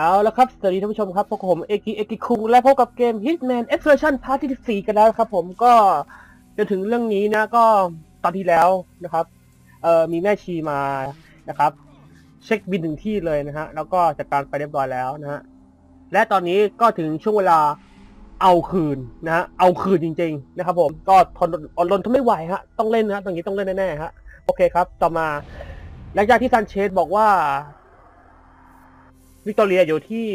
เอาละครับ สวัสดีท่านผู้ชมครับพวกผมเอกิเอกิคุงและพบกับเกม Hitman Exploration Part ที่14กันแล้วครับผมก็จนถึงเรื่องนี้นะก็ตอนที่แล้วนะครับ เอ่อมีแม่ชีมานะครับ เช็คบินถึงที่เลยนะฮะ แล้วก็จัดการไปเรียบร้อยแล้วนะฮะ และตอนนี้ก็ถึงช่วงเวลาเอาคืนนะฮะ เอาคืนจริง ๆ นะครับ ผมก็ทนอดรนทนไม่ไหวฮะ ต้องเล่นนะฮะตรงนี้ต้องเล่นแน่ๆฮะ โอเคครับ ต่อมาหลังจากที่ซันเชสบอกว่า วิกตอเรียอยู่ที่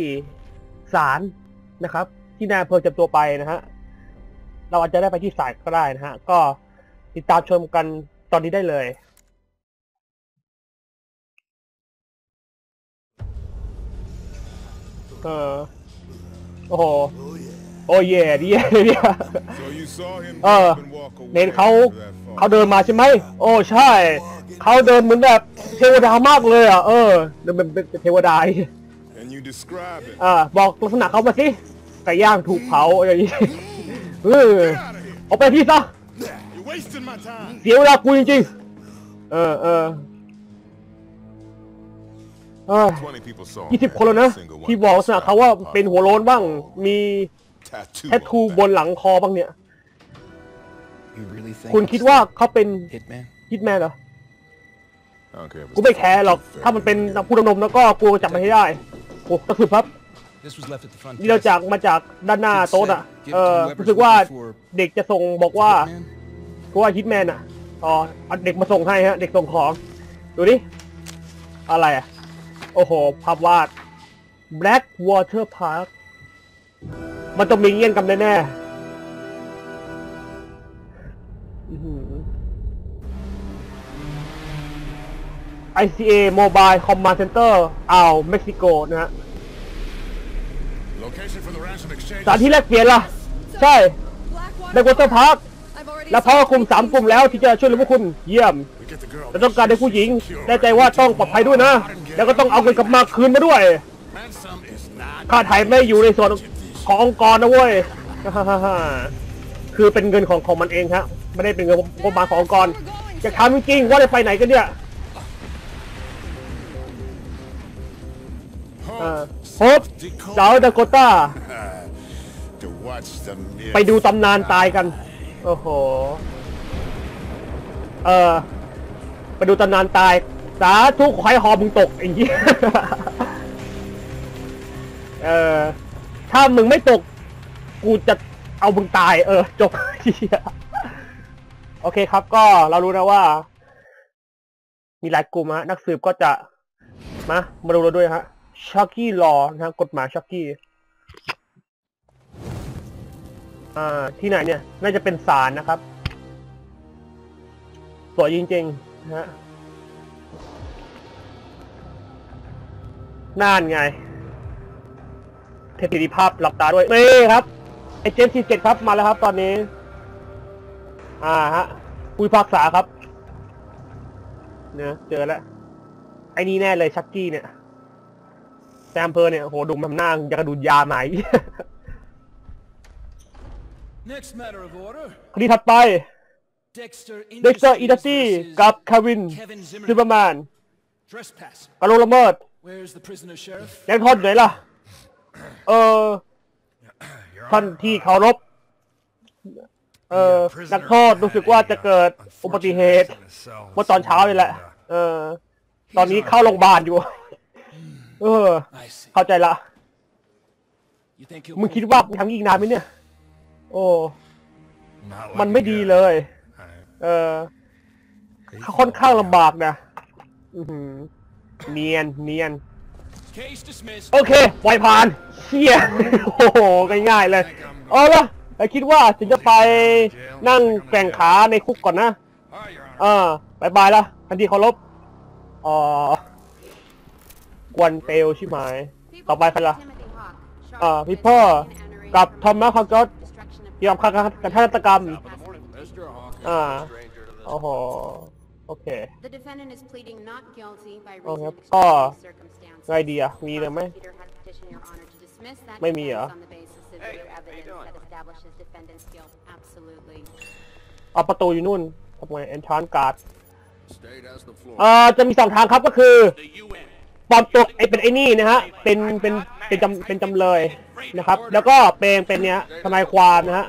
ศาลนะครับ ที่นายอำเภอจับตัวไปนะฮะเราอาจจะได้ไปที่ศาลก็ได้นะฮะ ก็ติดตามชมกันตอนนี้ได้เลย เออโอ้โห โอ้เย่ดิเย่เนี่ย So you saw him Uh, get up and walk away เน้นเขา after that phone. เขาเดินมาใช่ไหม โอ้ใช่ เขาเดินเหมือนแบบเทวดามากเลยอะ เออเดินเป็นเป็นเทวดา And you describe it. อ่าบอกลักษณะเขามาสิไก่ย่างถูกเผาอย่างนี้เออ Get out of here. เอาไปที่ซะ You're wasting my time. เสียเวลากูจริงๆเออเออเอ้ย20 people saw him. ยี่สิบคนแล้วนะ Single one ที่บอกลักษณะเขาว่าเป็นหัวโล้นบ้าง มี tattoo แทททู on บ his นหลังคอบ้างเนี่ย You really think คุณคิดว่าเขาเป็น Hitman? ฮิตแมนเหรอ back. I don't care if it's กูไม่แคร์หรอก fair. ถ้ามันเป็นผู้ดำนมแล้วก็กูจับมันให้ได้โอ้ กระสืบครับ This was left at the front นี่เรา desk. จากมาจากด้านหน้าโต๊ะอะเออรู้สึกว่าเด็กจะส่งบอกว่า Hitman? เพราะว่าฮิตแมนอะอ๋อเอาเด็กมาส่งให้ฮะ เด็กส่งของ ดูดิ อะไรอะ โอ้โห ภาพวาด Black Water Park มันต้องมีเงี้ยนกันแน่ๆอื้อหือ ICA Mobile Command Center อ่าวเม็กซิโกนะฮะ สถานที่แลกเปลี่ยนล่ะ ใช่ Black Water Park และเพราะว่ากลุ่มสามกลุ่มแล้วที่จะช่วยเหลือพวกคุณเยี่ยม We get the girl. เราต้องการให้ผู้หญิงแน่ใจว่าต้องปลอดภัยด้วยนะ แล้วก็ต้องเอาเงินกลับมาคืนมาด้วย Ransom is not. ค่าไถ่ไม่อยู่ในส่วนขององค์กรนะเว้ยคือเป็นเงินของของมันเองฮะไม่ได้เป็นเงินงบประมาณขององค์กรจะถามจริงๆว่าจะไปไหนกันเนี่ย พบเซาดาโกต้า ไปดูตำนานตายกัน โอ้โห เออ ไปดูตำนานตาย สาธุขอให้หอมึงตกไอ้เหี้ยเออ ถ้ามึงไม่ตก กูจะเอามึงตาย เออ จบเหี้ยโอเคครับก็เรารู้นะว่า มีหลายกลุ่มฮะนักสืบก็จะมามาดูเราด้วยฮะ ชักกี้ลอนะกฎหมายชักกี้อ่าที่ไหนเนี่ย น่าจะเป็นศาลนะครับ สวยจริงๆนะฮะน่านไง เทปติภาพหลับตาด้วยนี่ครับ ไอเจมส์ทีเจ็ดครับมาแล้วครับ ตอนนี้ อ่าฮะผู้พิพาษาครับเนี่ยเจอแล้ว ไอ้นี่แน่เลยชักกี้เนี่ย แซมเพอร์เนี่ยโหดุมทำหน้าอยากกระดูดยาไหม Next matter of order. คดีถัดไป Dexter เด็กเซอร์อิดัตตี้ versus กับคาวิน Kevin ซู Zimmerman. เปอร์แมน Trespass. กระโดดละเมิด Where's the prisoner, Sheriff? ยังโทษอยู่ไหนล่ะ เออ ท่านที่เคารพ เออ นักโทษรู้สึกว่าจะเกิดอุบัติเหตุเมื่อตอนเช้านี่แหละ เออ ตอนนี้เข้าโรงพยาบาลอยู่ เออ I see. เข้าใจละ You think มึง he'll คิดว่าทำอีกนานไหมเนี่ย โอ้มันไม่ดีเลยเออ ค่อนข้างลำบากนะอือหือเนียนเนียน case dismissed? โอเคปล่อยผ่านเชี่ย โอ้โห ง่ายๆเลย เอาละแต่คิดว่าถึงจะไปนั่งแกว่งขาในคุกก่อนนะเออบายบายละทันทีเคารพอ๋อ กวนเตลใช่ไหม ต่อไปใครล่ะอ่าพี่พ่อกับทอมมาคอนจอดเกี่ยวกับการการฆาตกรรม อ่า โอ้โห โอเค The defendant is pleading not guilty by โอ reason เค of ก็ extraordinary circumstances. ไงดีอะมีเลยไหม Prosecutor has petitioned your honor to dismiss that ไม่มีเหรอ defense on the basis of other evidence that establishes defendant's guilt. Absolutely. เอาประตูอยู่นู่นทำไม entrance guard State has the floor. เอ่อจะมีสองทางครับก็คือ The UN. ป ลอมตัวไอ้เป็นไอ้นี่นะฮะเป็นเป็นเป็นจำเป็นจำเลยนะครับ แล้วก็เป็นเป็นเนี้ยทนายความนะฮะ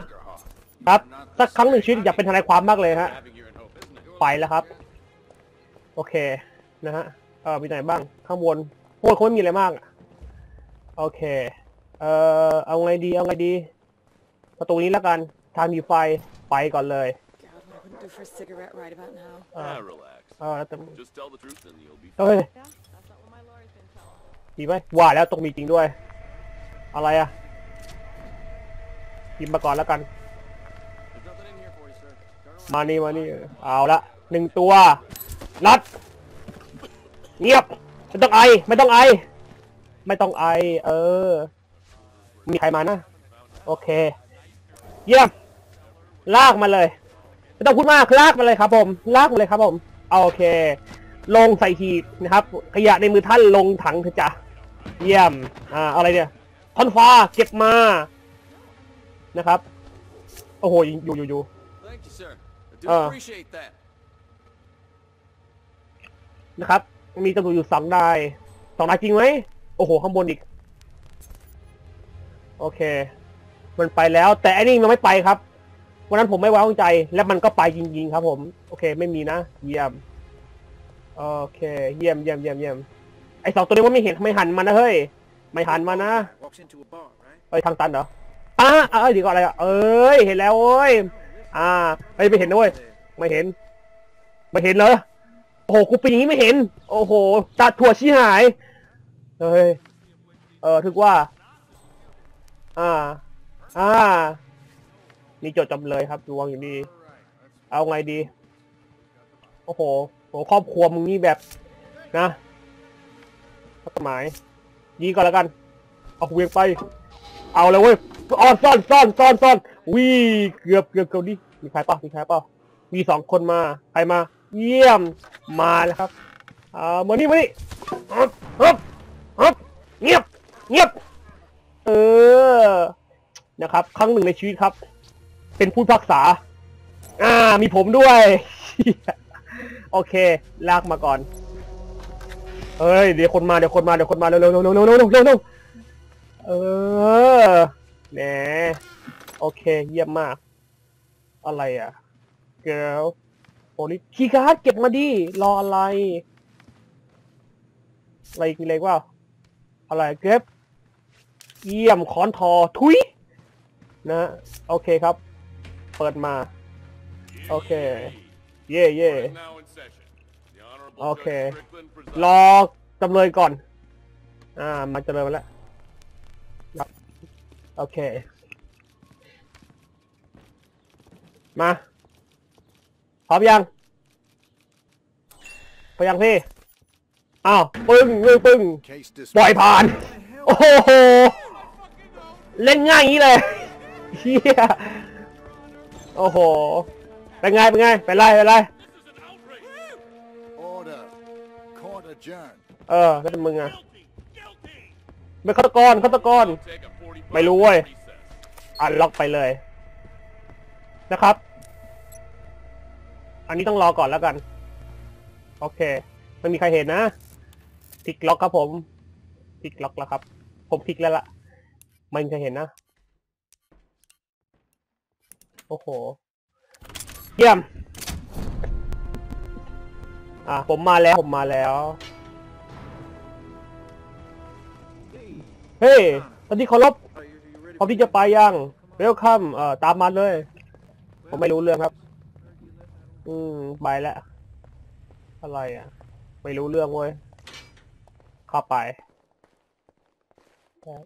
ครับสักครั้งหนึ่งชีวิตอยากเป็นทนายความมากเลยฮะไปแล้วครับ โอเคนะฮะเออมีไหนบ้าง ข้างบนพวกคนไม่มีอะไรมากอะโอเค เอ่อเอาไงดีเอาไงดี ประตูนี้แล้วกันทางมีไฟไปก่อนเลย God, what I wouldn't do for a cigarette right about now. เออ Ah, relax. เออแล้วแต่ Just tell the truth and you'll be เฮ้ย มีไหมว่าแล้วต้องมีจริงด้วย อะไรอะกินมาก่อนแล้วกัน มานี่มานี่เอาละหนึ่งตัวนัดเงียบไม่ต้องไอ ไม่ต้องไอ ไม่ต้องไอ เออ มีใครมานะ โอเค เยี่ยม ลากมาเลย ไม่ต้องพูดมากลากมาเลยครับ ผม ลากมาเลยครับผม โอเค ลงใส่หีบนะครับ ขยะในมือท่านลงถังเถอะจ้ะ เยี่ยม อ่า อะไรเนี่ยท่อนฟ้าเก็บมา นะครับ โอ้โห อยู่อยู่อยู่ Thank you, sir. I do Uh. appreciate that. นะครับ มีตำรวจอยู่สองนายสองนายจริงไหม โอ้โห ข้างบนอีก โอเค มันไปแล้ว แต่อันนี้มันไม่ไปครับ วันนั้นผมไม่ไว้วางใจ แล้วมันก็ไปจริงๆครับผม โอเค ไม่มีนะ เยี่ยม โอเค เยี่ยมเยี่ยมเยี่ยมเยี่ยม ไอสองตัวนี้ว่าไม่เห็นไม่หันมานะเฮ้ย ไม่หันมานะ Walks into a bar, right? เอ้ยทางตันเหรออ่าเอ้ยดี๋ยวก่อนอะไรอะเอ้ยเห็นแล้วโอ้ยอ่าเฮ้ยไม่เห็นนะเว้ยไม่เห็น ไม่เห็นเหรอโอ้โหกูเป็นอย่างนี้ไม่เห็น โอ้โหตาถั่วชี้หายเฮ้ยเออถึกว่า อ่า อ่านี่โจทย์จำเลยครับอยู่วางอยู่นี่เอาไงดี โอ้โหโหครอบครัวมึงนี่แบบ นะ กฎหมายยิงก่อนแล้วกัน เอาเวียงไป เอาเลยเว้ยอ้อนซ่อนซ่อนซ่อนซ่อนวีเกือบเกือบเกือบดิมีใครเปล่ามีใครเปล่ามีสองคนมาใครมา เยี่ยมมาแล้วครับอ่ามานี่มานี่ฮึบฮึบฮึบเงียบเงียบเออนะครับ ครั้งหนึ่งในชีวิตครับ เป็นผู้พักษา อ่า มีผมด้วย โอเค ลากมาก่อน เฮ้ยเดี๋ยวคนมาเดี๋ยวคนมาเดี๋ยวคนมาเร็วเร็วเร็วเร็วเร็วเร็วเร็วเร็วเออแหนโอเคเยี่ยมมาก อะไรอะเกลโอ้นี่คีย์การ์ดเก็บมาดิรออะไร อะไรอีกมีอะไรอีกว่าอะไรเก็บ เยี่ยมคอนทอทุยนะโอเคครับ เปิดมา โอเค เย่เย่ now in session. The Honorable Okay. Judge Strickland presides. รอจำเลยก่อน อ่า มาจำเลยมาแล้วโอเค มาพร้อมยังพร้อมยังพี่ อ้าว ปึ้งปึ้งปึ้งปล่อยผ่าน โอ้โห เล่นง่ายอย่างนี้เลยเฮียโอ้โห เป็นไง เป็นไง เป็นไร เป็นไร เออแล้วเป็นมึงอะไม่ฆาตกรฆาตกร ไม่รู้เว้ยอันล็อกไปเลย นะครับ อันนี้ต้องรอก่อนแล้วกัน โอเคไม่มีใครเห็นนะพลิกล็อกครับผมพลิกล็อกแล้วครับ ผมพลิกแล้วล่ะไม่มีใครเห็นนะโอ้โห เยี่ยม อะผมมาแล้วผมมาแล้ว เฮ้ยตอนที่เคารพพร้อมที่จะไปยังเวลคัมเอ่อตามมาเลย ผมไม่รู้เรื่องครับ อืมไปแล้วอะไรอะ ไม่รู้เรื่องเว้ยเข้าไป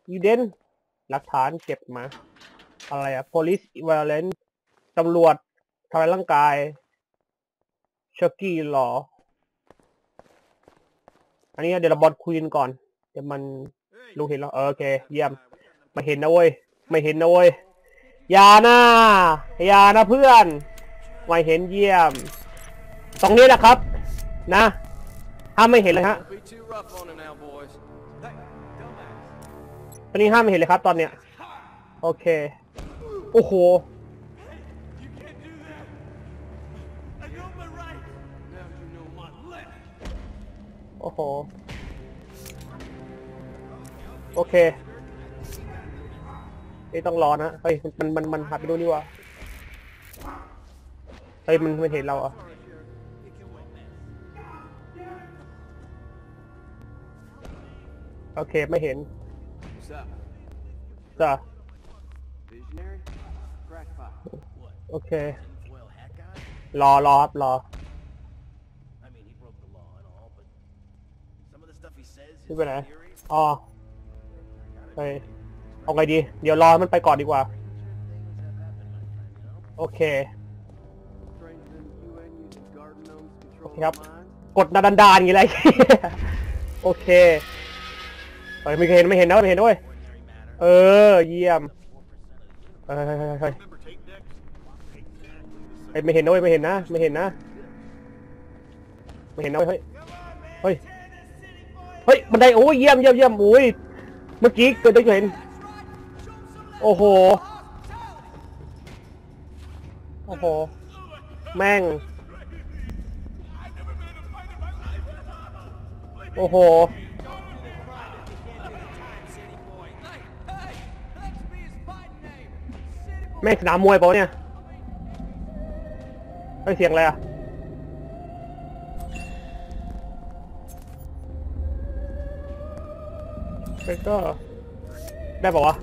อีเดนหลักฐานเก็บมา อะไรอะ police violence ตำรวจทำร้ายร่างกายเชอร์กี้หรอ อันนี้เดี๋ยวเราบอลคุยกันก่อน เดี๋ยวมัน รู้เห็นแล้วโอเค เยี่ยมไม่เห็นนะเว้ยไม่เห็นนะเว้ยอย่านะอย่านะเพื่อนไม่เห็นเยี่ยม ตรงนี้แหละครับ นะห้ามไม่เห็นเลยฮะตอนนี้ห้ามไม่เห็นเลยครับ ตอนเนี้ยโอเคโอ้โหโอ้โห โอเคเอ้ยต้องรอนะเฮ้ยมันมันมันหันไปดูนี่วะเฮ้ยมันไม่เห็นเราเหรอะโอเคไม่เห็น What's up? จ้ะ Visionary? Crackpot. โอเค Well, hat guy? รอรอครับรอ I mean, he broke the law and all, but some of the stuff he says นี่ is ไปไหน eerie. อ๋อ เฮ้ยเอาไงดี เดี๋ยวรอให้มันไปก่อนดีกว่า โอเค Stranger than UN using garden gnomes to control Yep. the mind. กดดันดันดานอย่างไรโอเคเฮ้ยไม่เห็นไม่เห็นนะไม่เห็นด้วย เออ เยี่ยมเฮ้ยเฮ้ยเฮ้ยเฮ้ยไม่เห็นด้วยไม่เห็นนะ ไม่เห็นนะ ไม่เห็นนะเฮ้ย เฮ้ย เฮ้ยบันไดโอ้ยเยี่ยมเยี่ยมเยี่ยมโอ้ย เมื่อกี้เกิดได้เห็น โอ้โห โอ้โห แม่ง โอ้โห แม่งสนามมวยเปล่าเนี่ยเฮ้เสียงอะไรอะ แล้วก็ ได้ป่าวะ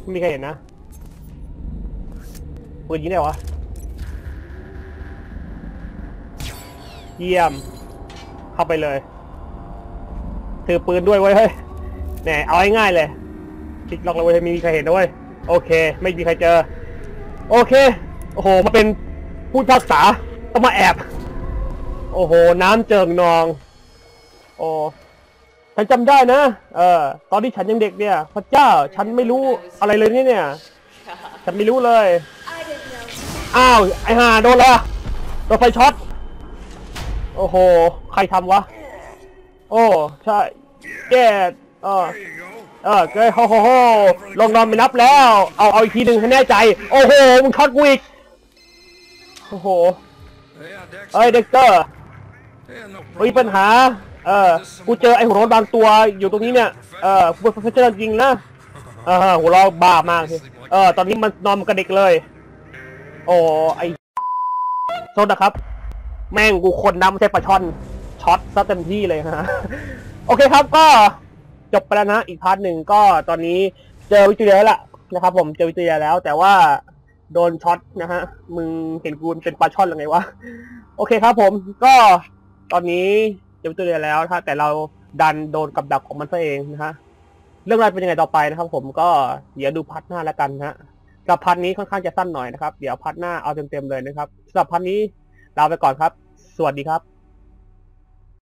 ไม่มีใครเห็นนะปืนยิงได้วะ เยี่ยม เข้าไปเลย ถือปืนด้วยเว้เฮ้ยแหนเอาง่ายๆเลยคลิกล็อกเลยเว้ยไม่มีใครเห็นด้วยโอเค ไม่มีใครเจอ โอเค โอ้โหมาเป็นผู้พิพักษาต้องมาแอบ โอ้โห น้ำเจิงนอง โอ้ฉันจำได้นะ เออ ตอนที่ฉันยังเด็กเนี่ย พระเจ้า ฉันไม่รู้อะไรเลยเนี่ยเนี่ย ฉันไม่รู้เลย อ้าว ไอ้ห่าโดนล้วโดนไฟช็อต โอ้โห ใครทำวะ โอ้ ใช่แกเออเออเกยโฮโฮโฮลงนอนไปนับแล้ว เอา เอาอีกทีหนึ่งให้แน่ใจ โอ้โห มึงช็อตกูอีก อ้โหเอ้ยเด็กเตอร์มีปัญหา เออกูเจอไอ้หัวร้อนบางตัวอยู่ตรงนี้เนี่ย เออกูเป็นโปรเฟสเจอร์จริงนะ เออหัวเราะบ้ามากสิเออ ตอนนี้มันนอนมันกระดิกเลย โอ้ไอโทษนะครับ แม่งกูคนน้ำไม่ใช่ปลาช่อน ช็อตซะเต็มที่เลยฮะ โอเคครับก็จบไปแล้วนะ อีกพาร์ทหนึ่งก็ตอนนี้เจอวิจูเรียแล้วล่ะนะครับผม เจอวิจูเรียแล้วแต่ว่า โดนช็อตนะฮะ มึงเห็นกูเป็นปลาช่อนหรือไงวะ โอเคครับผม ก็ตอนนี้เจอวิจูเรียแล้วนะฮะแต่เราดันโดนกับดักของมันซะเองนะฮะ เรื่องราวเป็นยังไงต่อไปนะครับ ผมก็เดี๋ยวดูพัทหน้าแล้วกันนะฮะสับพัทนี้ค่อนข้างจะสั้นหน่อยนะครับ เดี๋ยวพัทหน้าเอาเต็มๆเลยนะครับสำหรับพัทนี้ลาไปก่อนครับ สวัสดีครับ